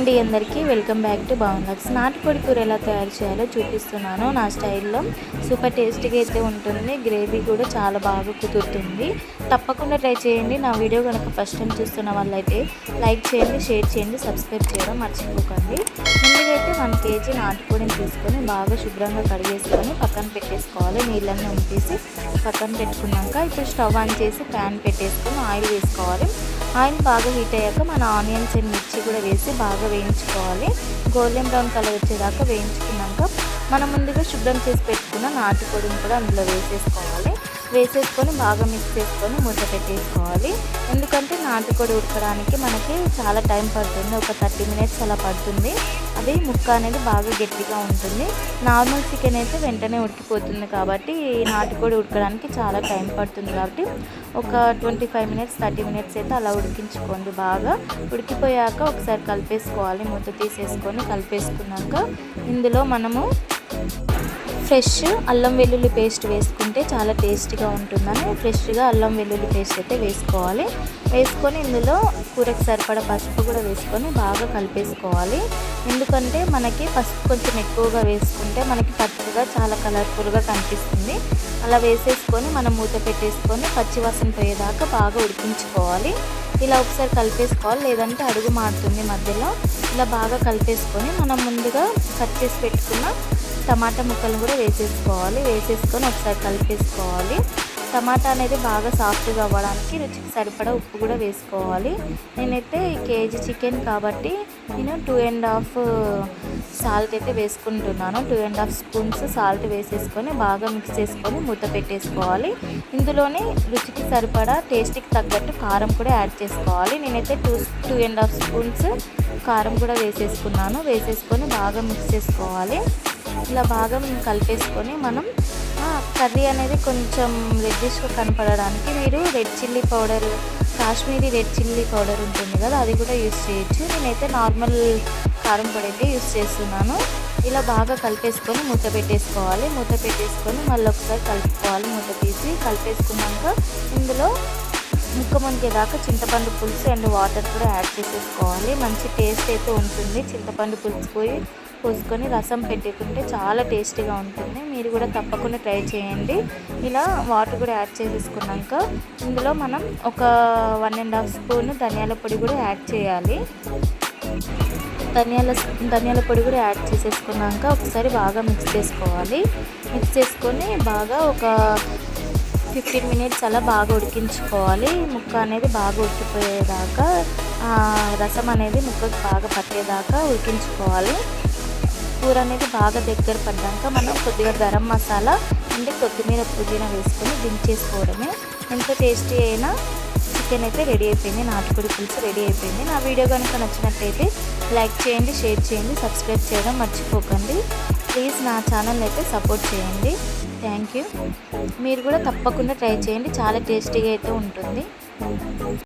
అండి అందరికీ welcome back to బాగుండక్స్ నాటుకోడి కూర ఎలా తయారు చేయాలో చూపిస్తున్నాను. నా స్టైల్లో సూపర్ టేస్టీగా అయితే ఉంటుంది. గ్రేవీ కూడా చాలా బాగా కుదురుతుంది. తప్పకుండా ట్రై చేయండి. నా వీడియో కనుక ఫస్ట్ టైం చూస్తున్న వాళ్ళైతే లైక్ చేయండి షేర్ చేయండి సబ్స్క్రైబ్ చేయడం మర్చిపోకండి. ముందుగా అయితే వన్ కేజీ నాటుకోడిని తీసుకొని బాగా శుభ్రంగా కడిగేసుకొని పక్కన పెట్టేసుకోవాలి. నీళ్ళన్నీ ఉంపేసి పక్కన పెట్టుకున్నాక ఇప్పుడు స్టవ్ ఆన్ చేసి ప్యాన్ పెట్టేసుకొని ఆయిల్ వేసుకోవాలి. ఆయిల్ బాగా హీట్ అయ్యాక మన ఆనియన్స్ అండ్ మిర్చి కూడా వేసి బాగా వేయించుకోవాలి. గోల్డెన్ బ్రౌన్ కలర్ వచ్చేదాకా వేయించుకున్నాక మనం ముందుగా శుభ్రం చేసి పెట్టుకున్న నాటుకోడిని కూడా అందులో వేసేసుకోవాలి. వేసేసుకొని బాగా మిక్స్ చేసుకొని మూత పెట్టేసుకోవాలి. ఎందుకంటే నాటుకోడి ఉడకడానికి మనకి చాలా టైం పడుతుంది. ఒక థర్టీ మినిట్స్ అలా పడుతుంది. అది ముక్క అనేది బాగా గట్టిగా ఉంటుంది. నార్మల్ చికెన్ అయితే వెంటనే ఉడికిపోతుంది కాబట్టి ఈ నాటుకోడి ఉడకడానికి చాలా టైం పడుతుంది కాబట్టి ఒక twenty five minutes thirty minutes అయితే అలా ఉడికించుకోండి బాగా. ఉడికిపోయాక ఒకసారి కలిపేసుకోవాలి మూత తీసేసుకొని కలిపేసుకున్నాక ఇందులో మనము ఫ్రెష్ అల్లం వెల్లుల్లి పేస్ట్ వేసుకుంటే చాలా టేస్టీగా ఉంటుందని ఫ్రెష్గా అల్లం వెల్లుల్లి పేస్ట్ అయితే వేసుకోవాలి. వేసుకొని ఇందులో కూరకు సరిపడా పసుపు కూడా వేసుకొని బాగా కలిపేసుకోవాలి. ఎందుకంటే మనకి పసుపు కొంచెం ఎక్కువగా వేసుకుంటే మనకి పచ్చగా చాలా కలర్ఫుల్గా కనిపిస్తుంది. అలా వేసేసుకొని మనం మూత పెట్టేసుకొని పచ్చివాసన పోయేదాకా బాగా ఉడికించుకోవాలి. ఇలా ఒకసారి కలిపేసుకోవాలి. లేదంటే అడుగు మారుతుంది మధ్యలో. ఇలా బాగా కలిపేసుకొని మనం ముందుగా కట్ చేసి పెట్టుకున్న టమాటా ముక్కలు కూడా వేసేసుకోవాలి. వేసేసుకొని ఒకసారి కలిపేసుకోవాలి. టమాటా అనేది బాగా సాఫ్ట్గా అవ్వడానికి రుచికి సరిపడా ఉప్పు కూడా వేసుకోవాలి. నేనైతే కేజీ చికెన్ కాబట్టి నేను టూ అండ్ హాఫ్ సాల్ట్ అయితే వేసుకుంటున్నాను. Two and half spoons salt వేసేసుకొని బాగా మిక్స్ చేసుకొని మూత పెట్టేసుకోవాలి. ఇందులోనే రుచికి సరిపడా టేస్ట్కి తగ్గట్టు కారం కూడా యాడ్ చేసుకోవాలి. నేనైతే two two and half spoons కారం కూడా వేసేసుకున్నాను. వేసేసుకొని బాగా మిక్స్ చేసుకోవాలి. ఇలా బాగా కలిపేసుకొని మనం కర్రీ అనేది కొంచెం రెడ్డిష్గా కనపడడానికి మీరు red chilli powder Kashmiri red chilli powder ఉంటుంది కదా అది కూడా యూస్ చేయొచ్చు. నేనైతే నార్మల్ కారం పొడి అయితే యూస్ చేస్తున్నాను. ఇలా బాగా కలిపేసుకొని మూత పెట్టేసుకోవాలి. మూత పెట్టేసుకొని మళ్ళీ ఒకసారి కలుపుకోవాలి. మూత తీసి కలిపేసుకున్నాక ఇందులో ముక్క మునిగేదాకా చింతపండు పులుసు అండ్ వాటర్ కూడా యాడ్ చేసేసుకోవాలి. మంచి టేస్ట్ అయితే ఉంటుంది. చింతపండు పులుసు పోయి పోసుకొని రసం పెట్టుకుంటే చాలా టేస్టీగా ఉంటుంది. మీరు కూడా తప్పకుండా ట్రై చేయండి. ఇలా వాటర్ కూడా యాడ్ చేసేసుకున్నాక ఇందులో మనం ఒక వన్ అండ్ హాఫ్ స్పూన్ ధనియాల పొడి కూడా యాడ్ చేయాలి. ధనియాల ధనియాల పొడి కూడా యాడ్ చేసేసుకున్నాక ఒకసారి బాగా మిక్స్ చేసుకోవాలి. మిక్స్ చేసుకొని బాగా ఒక ఫిఫ్టీన్ మినిట్స్ అలా బాగా ఉడికించుకోవాలి. ముక్క అనేది బాగా ఉడికిపోయేదాకా రసం అనేది ముక్కకు బాగా పట్టేదాకా ఉడికించుకోవాలి. కూర అనేది బాగా దగ్గర పడ్డాక మనం కొద్దిగా గరం మసాలా అంటే కొత్తిమీర పుదీనా వేసుకొని దించేసుకోవడమే ఎంత టేస్టీ అయినా చికెన్ అయితే రెడీ అయిపోయింది. నాటుకోడి పులుసు రెడీ అయిపోయింది. నా వీడియో కనుక నచ్చినట్టయితే లైక్ చేయండి షేర్ చేయండి సబ్స్క్రైబ్ చేయడం మర్చిపోకండి. ప్లీజ్ నా ఛానల్ అయితే సపోర్ట్ చేయండి. Thank you. మీరు కూడా తప్పకుండా ట్రై చేయండి. చాలా టేస్టీగా అయితే ఉంటుంది.